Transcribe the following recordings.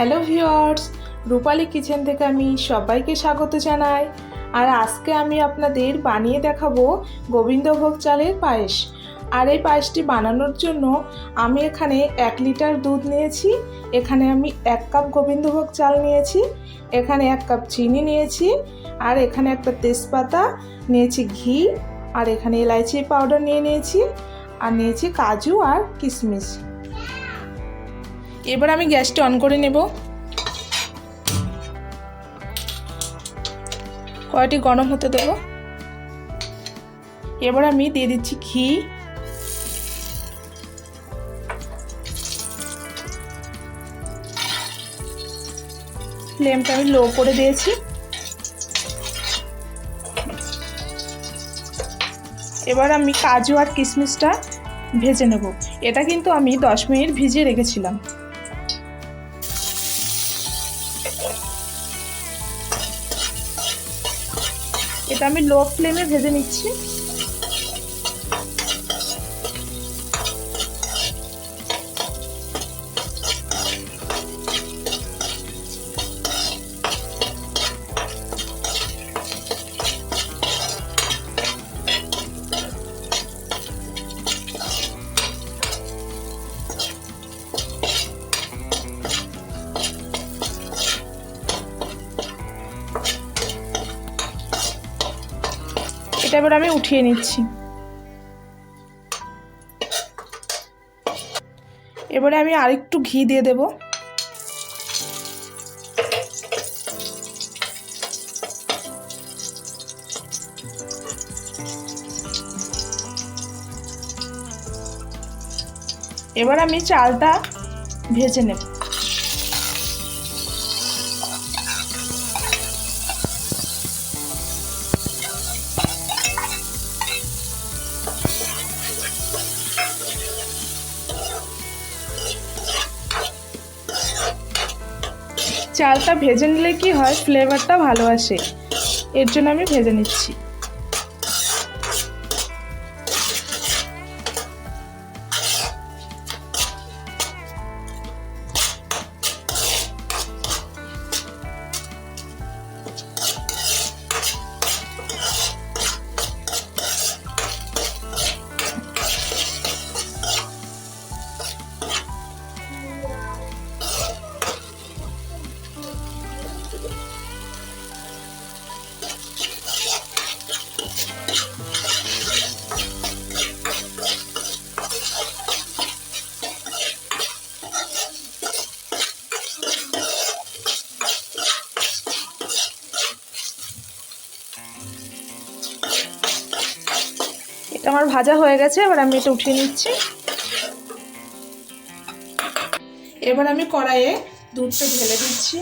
Hello viewers রূপালী kitchen থেকে আমি সবাইকে স্বাগত জানাই। আর আজকে আমি আপনাদের বানিয়ে দেখাবো গোবিন্দভোগ চালের পায়েস। আর এই পায়েসটি বানানোর জন্য আমি এখানে এক লিটার দুধ নিয়েছি, এখানে আমি এক কাপ গোবিন্দভোগ চাল নিয়েছি, এখানে এক কাপ চিনি নিয়েছি, আর এখানে একটা তেজপাতা নিয়েছি ঘি, আর এখানে এলাইচি পাউডার নিয়ে নিয়েছি, আর নিয়েছি কাজু আর কিশমিশ। এবার আমি গ্যাসটা অন করে নেব। কয়টি গরম হতে দেব। এবার আমি দিয়ে দিচ্ছি ঘি। ফ্লেমটা আমি লো করে দিয়েছি। এবার আমি কাজু আর কিশমিশটা ভেজে নেব। এটা কিন্তু আমি দশ মিনিট ভিজিয়ে রেখেছিলাম। এটা আমি লো ফ্লেমে ভেজে নিচ্ছি। এটা এবার আমি উঠিয়ে নিচ্ছি। এবারে আমি আরেকটু ঘি দিয়ে দেব। এবার আমি চালটা ভেজে নেব। চালটা ভেজে নিলে কি হয়? ফ্লেভারটা ভালো আসে। এর জন্য আমি ভেজে নিচ্ছি। ভাজা হয়ে গেছে, এবার আমি এটা উঠিয়ে নিচ্ছি। এবার আমি কড়াইয়ে দুধটা ঢেলে দিচ্ছি।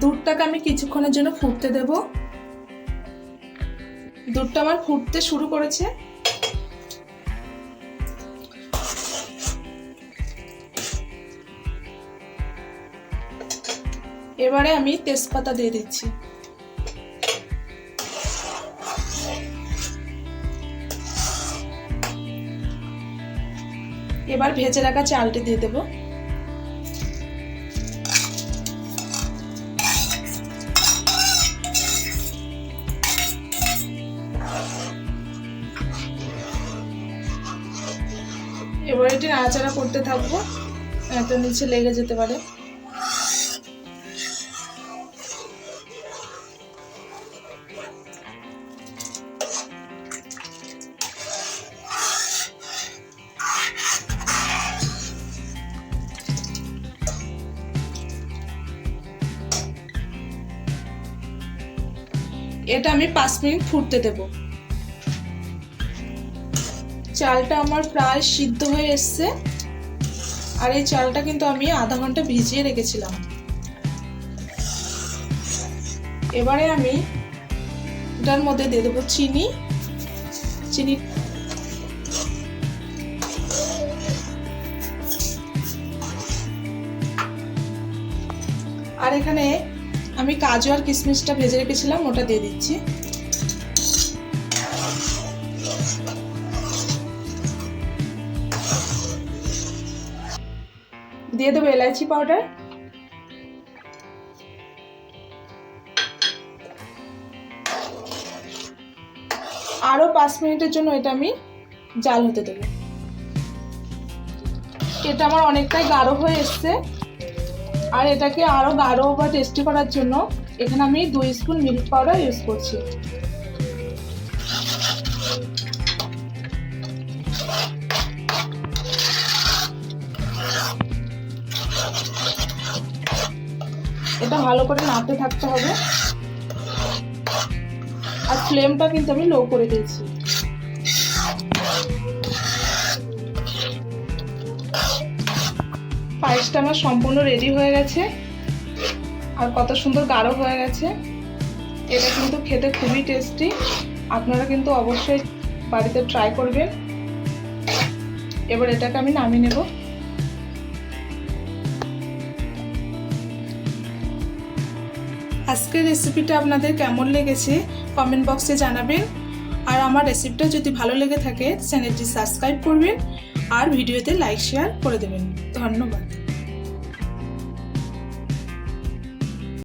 দুধটাকে আমি কিছুক্ষণের জন্য ফুটতে দেব। দুধটা আমার ফুটতে শুরু করেছে। এবারে আমি তেজপাতা দিয়ে দিচ্ছি। এবার ভেজে রাখা চালটি দিয়ে দেবো। এবার এটি নাড়াচাড়া করতে থাকব। এত নিচে লেগে যেতে পারে। এটা আমি পাঁচ মিনিট ফুটতে দেবো। চালটা আমার প্রায় সিদ্ধ হয়ে এসছে। আর এই চালটা কিন্তু আমি আধা ঘণ্টা ভিজিয়ে রেখেছিলাম। এবারে আমি এটার মধ্যে দিয়ে দেবো চিনি। চিনি আর এখানে আমি কাজু আর কিশমিশটা ভেজে রেখেছিলাম, ওটা দিয়ে দিচ্ছি। দিয়ে দেবো এলাচি পাউডার। আরও পাঁচ মিনিটের জন্য এটা আমি জাল হতে দেবো। এটা আমার অনেকটাই গাঢ় হয়ে এসছে। আর এটাকে আরও গাঢ় বা টেস্টি করার জন্য এখানে আমি দুই স্পুন মিল্ক পাউডার ইউজ করছি। ভালো করে নাড়তে থাকতে হবে। আর ফ্লেমটা কিন্তু আমি লো করে দিয়েছি। পায়েসটা আমার সম্পূর্ণ রেডি হয়ে গেছে। আর কত সুন্দর গাঢ় হয়ে গেছে। এটা কিন্তু খেতে খুবই টেস্টি আপনারা কিন্তু অবশ্যই বাড়িতে ট্রাই করবেন। এবার এটাকে আমি নামিয়ে নেব। আজকের রেসিপিটা আপনাদের কেমন লেগেছে কমেন্ট বক্সে জানাবেন। আর আমার রেসিপিটা যদি ভালো লেগে থাকে চ্যানেলটি সাবস্ক্রাইব করবেন আর ভিডিওতে লাইক শেয়ার করে দেবেন। ধন্যবাদ।